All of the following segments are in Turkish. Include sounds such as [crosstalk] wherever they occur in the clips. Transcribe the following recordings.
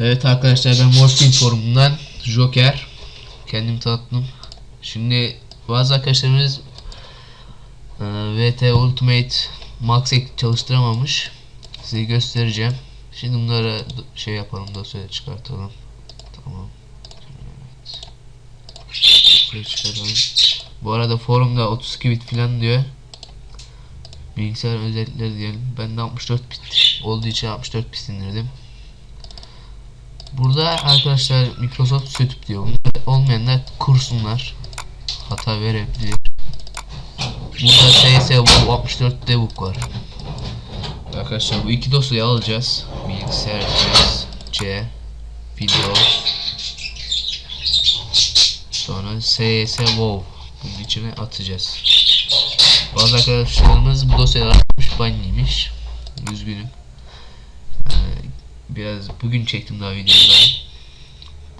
Evet arkadaşlar ben Wolfing forumundan Joker kendim tanıttım. Şimdi bazı arkadaşlarımız e, VT Ultimate Max çalıştıramamış. Size göstereceğim. Şimdi bunları şey yapalım dosyaya çıkartalım. Tamam. Evet. Bu arada forumda 32 bit falan diyor. Bilgisayar özellikleri diyelim. Ben de 64 bit olduğu için 64 bit indirdim. Burada arkadaşlar Microsoft Sütüp diyor. Olmayanlar kursunlar. Hata verebilir. Burada CS bu 64 debug var. Arkadaşlar bu iki dosyayı alacağız. Bilgisayar C, C Windows Sonra CS WoW bunun içine atacağız. Bazı arkadaşlarımız bu dosyayı atmış banlıymış. Üzgünüm. Ee, biraz bugün çektim daha videoyu daha.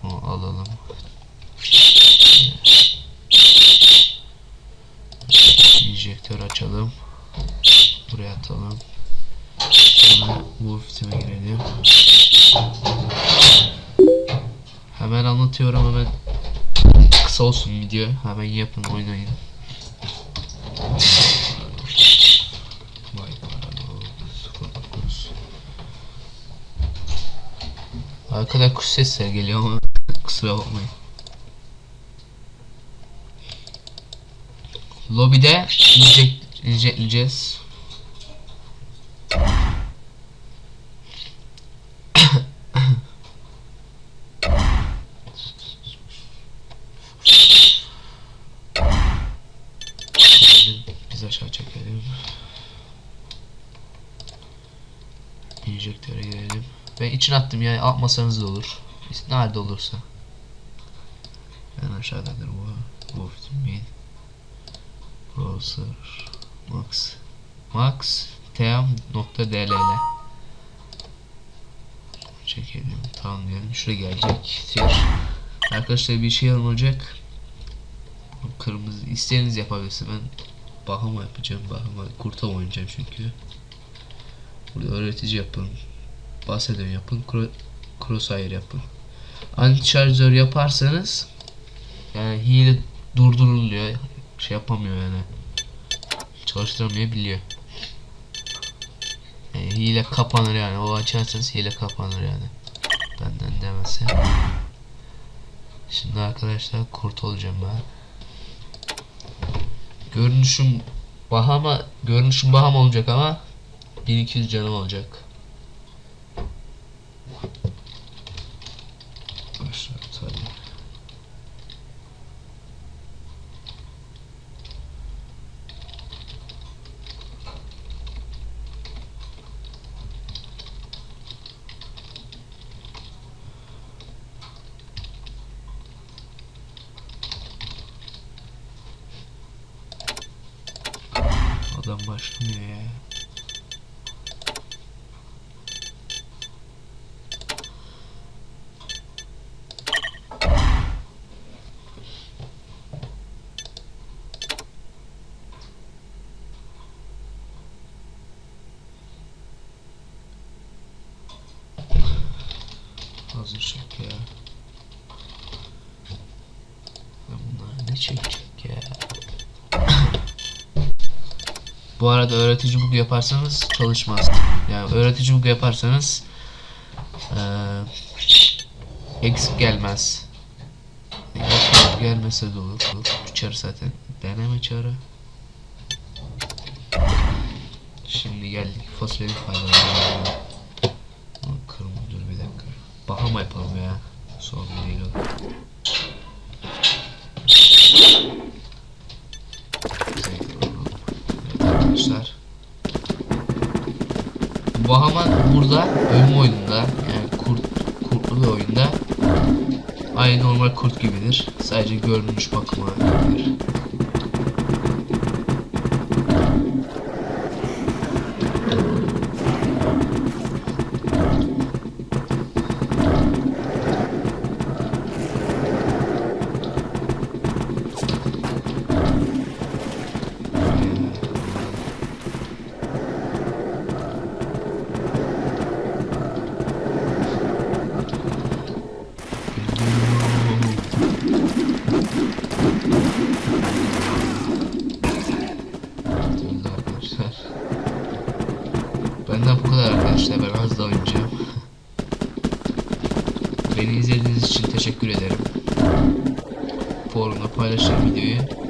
Bunu alalım. Enjektör açalım. Buraya atalım. Bu ofisime girelim. Hemen anlatıyorum hemen kısa olsun video. Hemen yapın oynayın. Arkada kuş sesleri geliyor ama [laughs] kusura bakmayın. Lobide inject, injectleyeceğiz. [coughs] Biz aşağı çekelim. Enjektöre girelim. Ben içine attım yani atmasanız da olur. Nerede olursa. En aşağıdadır bu. Bu main. Browser. Max. Max. tem.dll Çekelim. Tamam diyelim. Şuraya gelecek. Tir. Arkadaşlar bir şey olacak. Kırmızı. İstediğiniz yapabilirsiniz. Ben Bahama yapacağım. Bahama. Kurta oynayacağım çünkü. Burada öğretici yapın. Bahsediyorum yapın. Cro crosshair yapın. Anti şarjör yaparsanız yani hile durduruluyor. Şey yapamıyor yani. Çalıştıramayabiliyor. Yani hile kapanır yani. O açarsanız hile kapanır yani. Benden demese. Şimdi arkadaşlar kurt olacağım ben. Görünüşüm Bahama görünüşüm Baham olacak ama 1200 canım olacak. Başlat hadi. Adam başlamıyor ya. Hazır şak ya. Ya bunlar ne çekecek ya? Bu arada öğretici bug yaparsanız çalışmaz. Yani öğretici bug yaparsanız eee eksik gelmez. Eksik gelmese de olur. Çarı zaten. Deneme çarı. Şimdi geldik fosforik faydalarına. Kırmızı dur bir dakika. Bahama yapalım ya. Son değil o. Arkadaşlar. Bahama burada ölüm oyununda yani kurt kurtlu bir oyunda aynı normal kurt gibidir. Sadece görünüş bakımı iyidir. Arkadaşlar. Ben az daha oynayacağım. Beni izlediğiniz için teşekkür ederim. Forumda paylaşın videoyu.